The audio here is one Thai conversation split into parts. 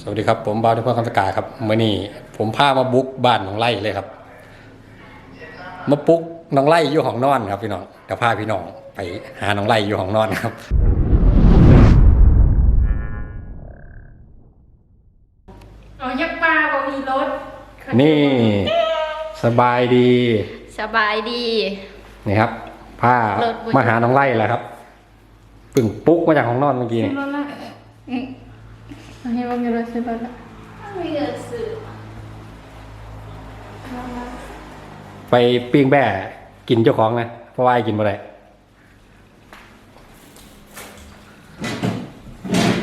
สวัสดีครับ ผมบาวที่พ่อคำสกาครับเมื่อนี้ผมพามาบุกบ้านน้องไล่เลยครับ มาปลุ๊กน้องไล่อยู่ห้องนอนครับพี่น้องกับพาพี่น้องไปหาน้องไล่อยู่ห้องนอนครับ อ๋อยักษ์ปลาบ่มีรถนี่สบายดีสบายดี นี่ครับพาเลิศเว้ยมาหาน้องไล่แล้วครับปึ่งปลุ๊กมาจากห้องนอนเมื่อกี้ขึ้นี่นรถละอั นนี้ว่ามีรถซื้อรถละไม่เกิดสื่อไปปิ้งแบ่กินเจ้าของนะเพราะว่าไอ้กินมาได้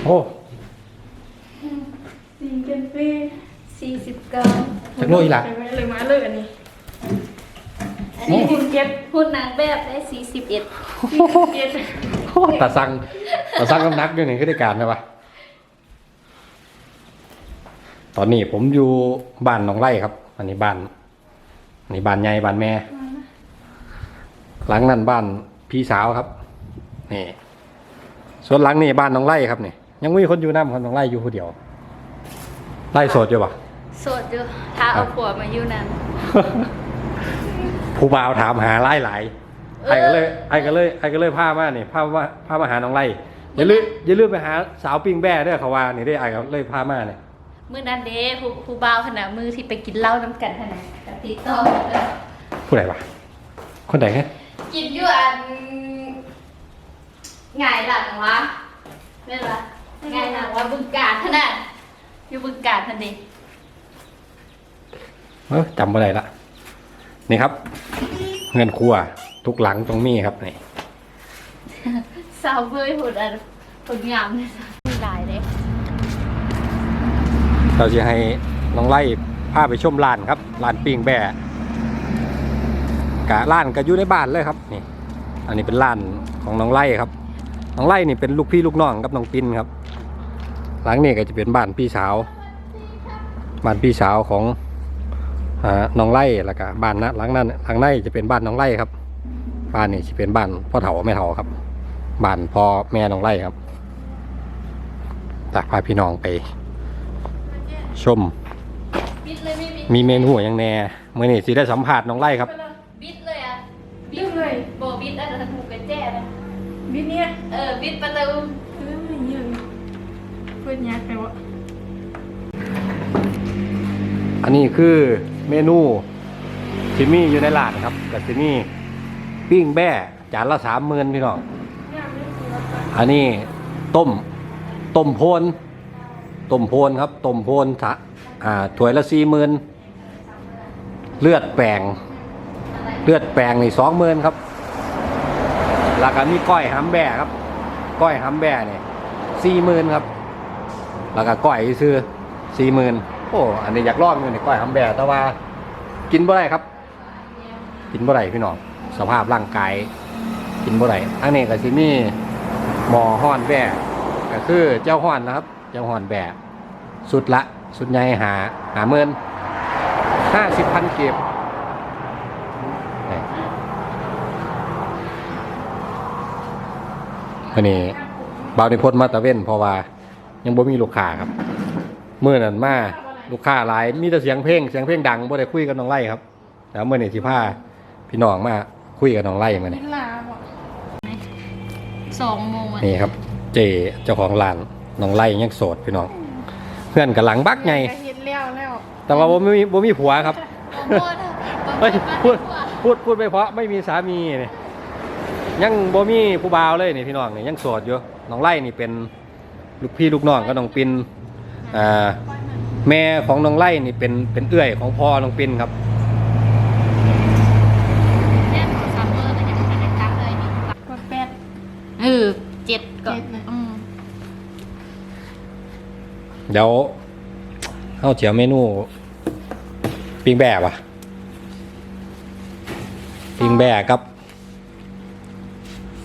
โอ้สี่เป็นปีสี่สิบเก้าจักโลอีหละไปไว้เลยมาเลยอันนี้อันนี้คุณเก็บหุ่นนางแบบได้สี่สิบเอ็ดสี่เก็บโอ้ตาสั่งตาสั่งน้ำหนักอยู่นี่ก็ได้การนะวะ ตอนนี้ผมอยู่บ้านหนองไร่ครับ อันนี้บ้าน อันนี้บ้านใหญ่บ้านแม่ หลังนั้นบ้านพี่สาวครับ นี่ ส่วนหลังนี่บ้านหน้องไร่ครับนี่ ยังมีคนอยู่น้ำคนหน้องไร่อยู่คนเดียว ไร่โสดอยู่ปะโสดอยู่ถ้าเอาผัวมาอยู่นั่นผู้บ่าวถามหาไล่หลายเออไอ้ก็เลยไอ้ก็เลยไอ้ก็เลยพามานี่พามาพามาหาน้องไร่อย่าลืมอย่าลืมไปหาสาวปิ้งแบ่เด้อเขาว่านี่ได้ไอ้ก็เลยพามาเนี่ย มือนั้นเด้ผู้ผู้บ่าวขนาดมือที่ไปกินเหล้าน้ำกันขนาดกับติดต่อกันเลยผู้ใดวะคนไหนฮะกินอยู่อันไงายหลังวะไม่นวะไงายหลังวะบึงการขนาดอยู่บึงการทันเดีเออจำไม่ได้ละนี่ครับ เงินครัวทุกหลังตรงนี้ครับนี่ สาวเบยหุ่นอันหุ่นงามเลยจ้ะมีหลายเลย เราจะให้น้องไล่พาไปชมร้านครับร้านปิงแบ่กะร้านก็อยู่ในบ้านเลยครับนี่ อันนี้เป็นร้านของน้องไล่ครับ น้องไล่นี่เป็นลูกพี่ลูกน้องกับน้องปินครับ หลังนี้ก็จะเป็นบ้านพี่สาวบ้านพี่สาวของอน้องไล่แล้วก็บ้านนะหลังนั้นหลังในจะเป็นบ้านน้องไล่ครับ บ้านนี้จะเป็นบ้านพ่อเฒ่าแม่เฒ่าครับบ้านพ่อแม่น้องไล่ครับจากพาพี่น้องไป ชม บิดเลยไม่บิดมีเมนูอย่างแน่เมื่อนี้สิได้สัมผัสน้องไล่ครับ บิดเลยอะดื้อเลยโบบิดอะไรถูกกระแจนะบิดเนี้ยเออบิดประตูเออไม่เยอะเพื่อนยักษ์ไปวะอันนี้คือเมนูที่มีอยู่ในร้านครับกับที่นี่ปิ้งแบ่จานละสามหมื่นพี่น้องเนี่ยไม่ซื้อรถละอันนี้ต้ม ต้มโพน ต้มโพนครับต้มโพนถอ่าถ้วยละสี่หมื่นเลือดแปลงเลือดแปลงนี่สองหมื่นครับแล้วก็มีก้อยหำแบ่ครับ ก้อยหำแบ่เนี่ยสี่หมื่นครับ แล้วก็ก้อยซื้อสี่หมื่นโอ้อันนี้อยากลองอยู่นี่ก้อยหำแบ่แต่ว่ากินบ่ได้ครับ กินบ่ได้พี่น้องสภาพร่างกายกินบ่ได้อันนี้ก็สิมีหมอห้อนแบ่ก็คือเจ้าห้อนนะครับ จ้าห้อนแบ่สุดละสุดใหญ่หาหาเมินห้าสิบพันเก็บนี่อันนี้บาวนิพนธ์มาตะเว้นเพราะว่า ยังบ่มีลูกค้าครับเมื่อนั้นมาลูกค้าหลายมีแต่เสียงเพลงเสียงเพลงดังบ่ได้คุยกับน้องไล่ครับแล้วเมื่อนี้สิพาพี่น้องมาคุยกับน้องไล่มาบิเนี่ยดลาบ่สองโมงอะนี่ครับ เจเจ้าของร้าน น้องไล่ยังโสดพี่น้อง เพื่อนกับหลังบักไงก็เฮ็ดแล้วแล้วแต่ว่าบ่มีบ่มีผัวครับโอ้โหเฮ้ยพูดพูดพูดไปเพราะไม่มีสามีนี่ยังบ่มีผู้บ่าวเลยนี่พี่น้องนี่ยังโสดอยู่น้องไล่นี่เป็นลูกพี่ลูกน้องกับน้องปินอ่าแม่ของน้องไล่นี่เป็นเป็นเอื้อยของพ่อน้องปินครับเนี่ยซัมเมอร์ก็จะเป็นการจังเลยนี่ กดแปดเออเจ็ดก็ เจ็ด เดี๋ยวเอาเจียวเมนูปิ้งแบ่ปะปิ้งแบ่กับ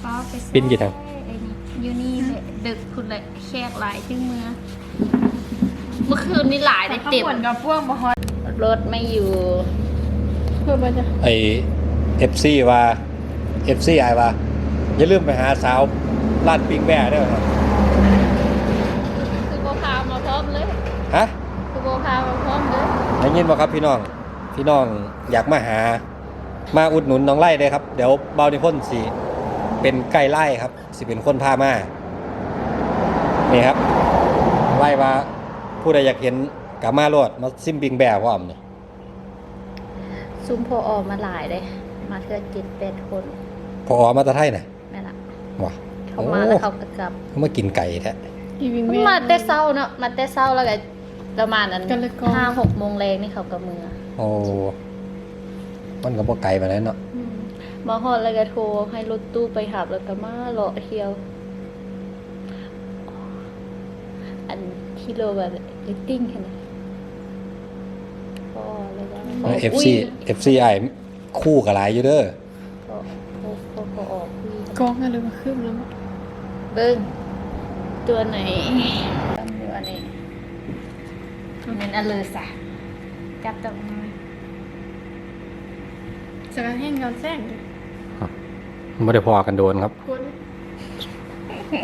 ฟ้าไปซื้อปิ้นกี่ถัง ไอ้นี่อยู่นี่เลยดึกคุณเลยแขกหลายถึงเมื่อเมื่อคืนนี้หลายเลยข้าวเต็มป่นกับพวกบ่ฮอตรถไม่อยู่เพื่อนบ่จะไอเอฟซีว่าเอฟซีไอว่าอย่าลืมไปหาสาวร้านปิ้งแบ่ด้วยครับคือโบพามาพร้อมเลย อ ฮะ คือโบพามาพร้อมเด้อ ได้ ยินบ่ครับพี่น้อง พี่น้องอยากมาหา มาอุดหนุนน้องไล่เลยครับ เดี๋ยวเบานิพ่นสิเป็นไก่ไล่ครับ สิเป็นคนพามานี่ครับ ไล่ว่าผู้ใดอยากเห็นกับมาโลดมาซิมบิงแบบพร้อมนี่ซุ่มพอออกมาหลายเลยมาเทื่อเจ็ดแปดคนพออมาแตะไทยน่ะแม่นละว่ะเขามาแล้วเขาก็กลับเขามากินไก่แท้อีวิงมาแต่เช้าเนาะมาแต่เช้าแล้วก็ ประมาณนั้นกันเลยก่อนห้าหกโมงแรงนี่เขาก็มือโอ้มันก็บ่ไก่มาแล้วเนาะอมาฮอดแล้วก็โทรให้รถตู้ไปหับแล้วก็มาเลาะเที่ยว อันที่โลแบบลิตติ้งแค่นั้นก็เลยว่าเอฟซีเอฟซีไอคู่กับหลายอยู่เด้อก็พอพอพอออกคุยกองกันเลยมาขึ้นแล้วมั้งเบิ้งตัวไหนตำอยู่อันนี้ อันนี้อันเลยสะจับตรงนี้จะการแห้งย้อนแซงเลยไม่ได้พอกันโดนครับ กด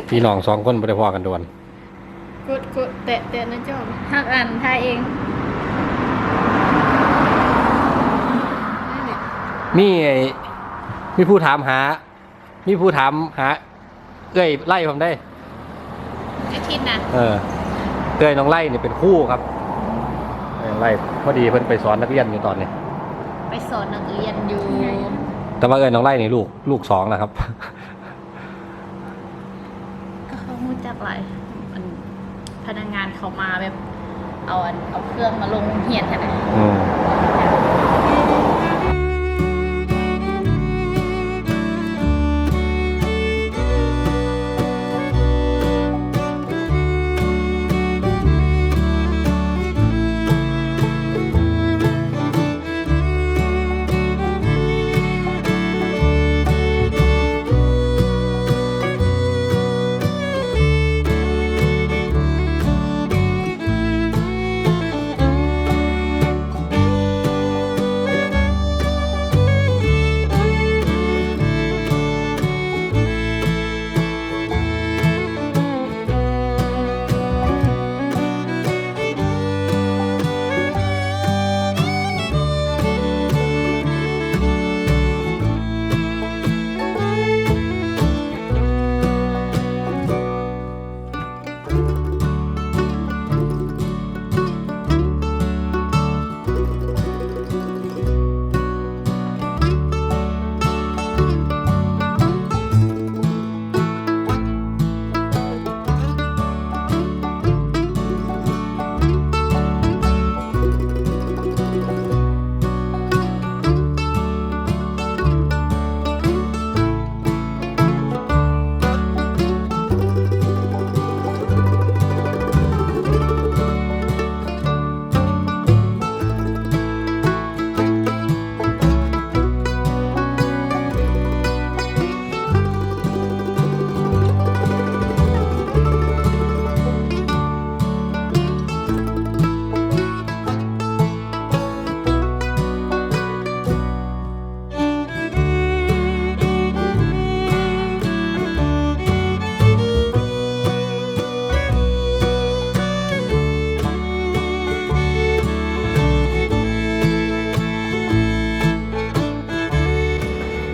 พี่น้องสองคนไม่ได้พอกันโดน กดกดแตะแตะนะจอมหักอันท่าเองนี่เนี่ยมีไอ้มีผู้ถามหา มีผู้ถามหา เอ้ยไล่ผมได้ อาทิตย์น่ะเออเอ้ยน้องไล่นี่เป็นคู่ครับเอ้ย ไล่พอดีเพิ่นไปสอนนักเรียนอยู่ตอนนี้ ไปสอนนักเรียนอยู่แต่ว่าเอ้ยน้องไล่นี่ลูกลูกสองนะครับ ก็เขามูจักหลายอันพนักงานเขามาแบบ เอาอันเอาเครื่องมาลงเหียนกันนะอืม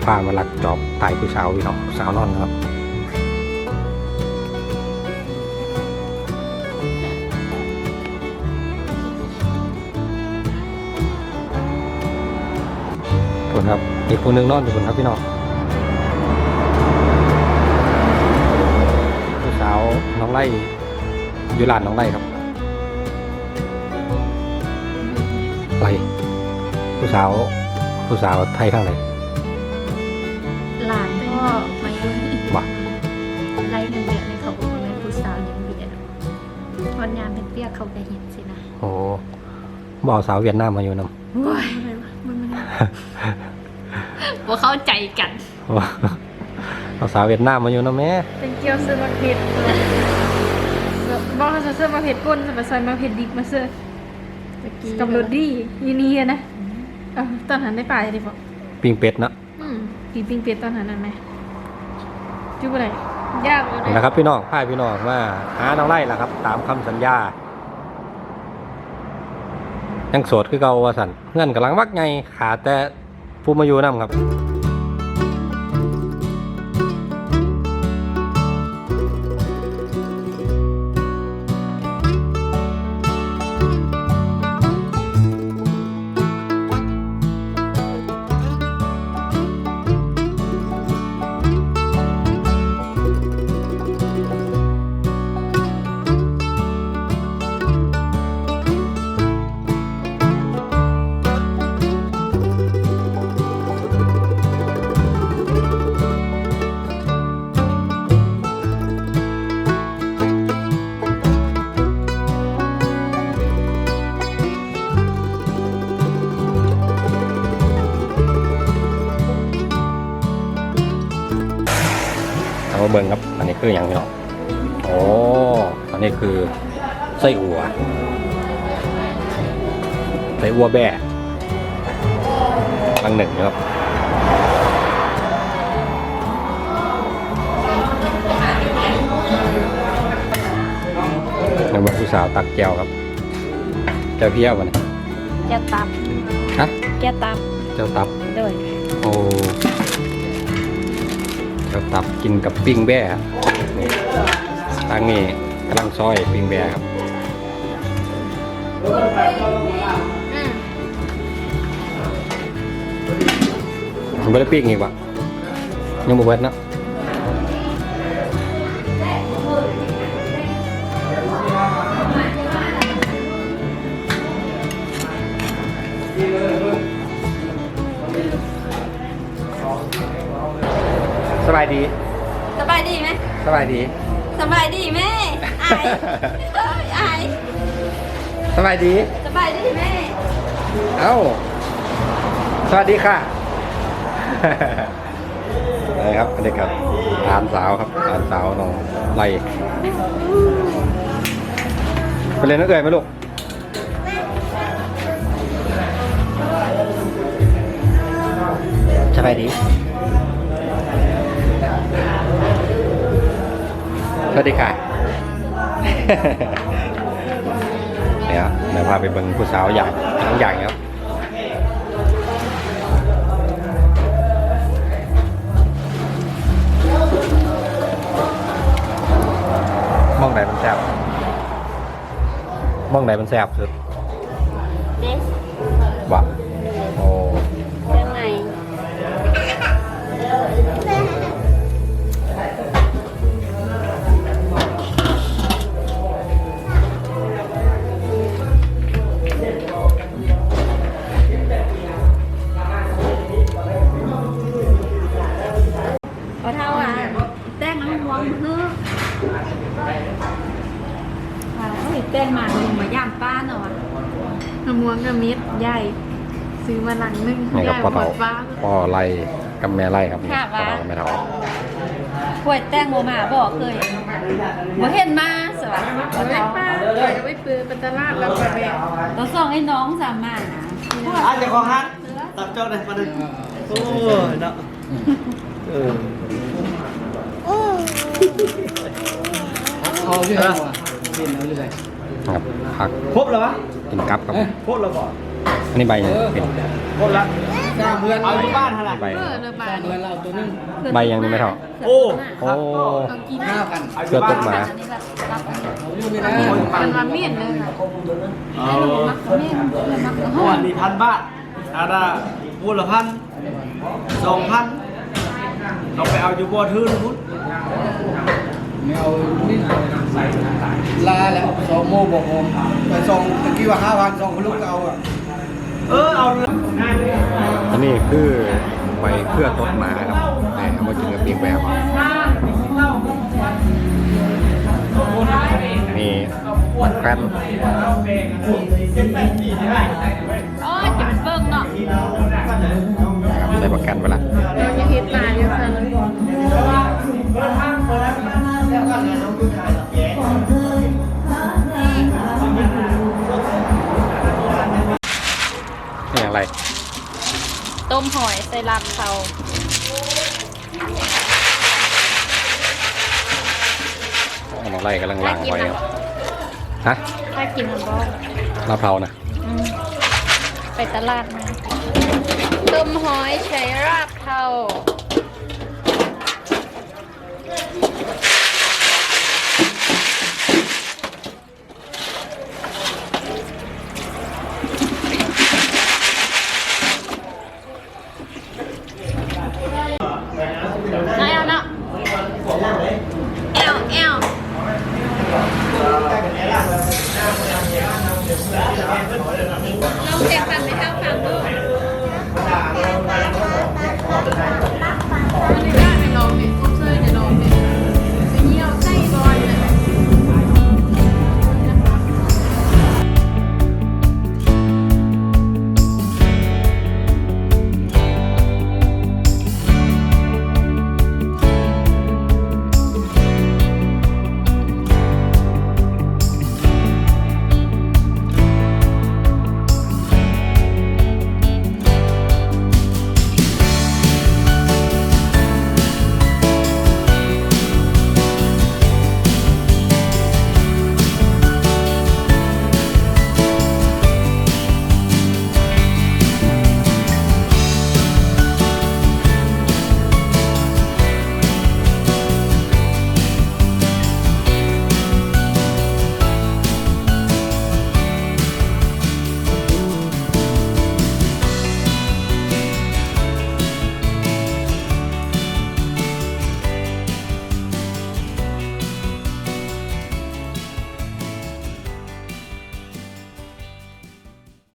พามาลักจอบตายผู้สาวพี่น้องสาวนอนครับผลครับอีกคนนึงนอนอยู่คนครับพี่น้องผู้สาวน้องไล่อยู่ลานน้องไล่ครับไล่ผู้สาวผู้สาวไทยข้างไหน วันยามเป็นเปียกเขาก็เห็นสินะโอ้บเอาสาวเวียดนามมาอยู่นำโอ้ยอะไรวะมันมันว่าเข้าใจกันเอาสาวเวียดนามมาอยู่นำแม่เป็นเกี๊ยวซื้อมาเผ็ดบอกเขาจะซื้อมาเผ็ดป่นแต่ไปซอยมาเผ็ดดิบมาซื้อกับรสดียีนี่อะนะเออตอนหันได้ป่าจะได้บอกปิ้งเป็ดเนาะอืมกินปิ้งเป็ดตอนหันนั่นไหม จุบอะไยากอยนะครับ พี่น้องพ่ายพี่น้องว่าหาน้องไล่ล่ะครับ ตามคำสัญญายังโสดคือเก่าวสันเงินกำลังวักไงขาแต่ผู้มาอยู่น้ำครับ ไส้อั่วแบ่อันหนึ่งนะครับในเมื่อผู้สาวตักแก้วครับ แก้วเพี้ยวมันยแก้วตับฮะแก้วตับเจ้าตับ ด้วยโอ้เจ้าตับกินกับปิ้งแบ่ครับนี่ทางนี้กำลังซอยปิ้งแบ่ครับ อืมมันไม่ได้ปิ้งอีกวะยังบ่เบิดเนาะสบายดีสบายดีไหมสบายดีสบายดีแม่ไอายเอ้ยไอายสบายดีสบายดีแม่เอ้าสวัสดีค่ะ อะไรครับอันนี้ครับหลานสาวครับหลานสาวน้องไล่ไปเรียนนักเอ่ยไหมลูกสบายดีสวัสดีค่ะเนี่ยครับเดี๋ยวพาไปเบิ่งผู้สาวใหญ่ทั้งใหญ่ครับ องไหนมันแซ่บสุดเด็กวะโอ้เรื่องไหนเอาเท่าอะแต้งน้ำมวงเฮ้อเอาอีกแต้งมาลงมาย่างป้าหน่อยน้ำ มวงกับมิดใหญ่ ซื้อมาหลังนึงนี่ใหกับญ่พ่อหมเฒ่าดฟ้าพ่อไล่กับแม่ไล่ครับนี่พ่อเฒ่ากับแม่เฒ่าขวดแตงโมมาบอกเคยบ่เห็นมาสวัสดีเอาไว้ป้าเดี๋ยวไว้ปืนเป็นตลาดแล้วก็แบกเราส่งให้น้องสามารถนะอาจจะของฮัทตับเจ้าเลยมาดูโอ้ยเนาะเออเอาเรื่อย ว่ะเป็นเอาเรื่อยครับผักครบแล้ววะกินกับครับครบแล้วบ่อันนี้ใบหยังเป็นครบแล้วสร้างเพื่อนเอาที่บ้านเท่าไหร่ใบเออเนื้อปลาสร้างเพื่อนเราตัวนึงใบหยังนี่ไม่เท่าโอ้โอ้ต้องกินห้าพันเอาเพื่ที่อบ้าต้นนหมาอันนี้แบบรับอันนี้เอาอยู่ไม่ได้มันมาเมียนเลยค่ะเอามักกะเม่นเพื่อนมักกะเมื่อฮ้อวานนนี้พันบาทอาดาพูดละพันสองพันเราไปเอาอยู่บ่อทื่นพุทธไม่เอานี่ ลาแล้วสองโมบอกผมแต่สองตะกี้ว่าห้าพันสองคนลูกก็เอาอะเออเอาเลยอันนี้คือใบเพื่อต้นหมาครับแต่เอามากินกับปิ้งแบบนี่แครนอ๋อจะเป็นเบิ้งเนาะใส่ประกันไปละเราจะเห็นปลาเยอะ อย่างไร ต้มหอยใส่ลาบเขาเอามาไล่กำลังล้างไว้ครับฮะถ้ากินมันบ่ลาบเผานะอืมไปตลาดมาต้มหอยใช้รากเทา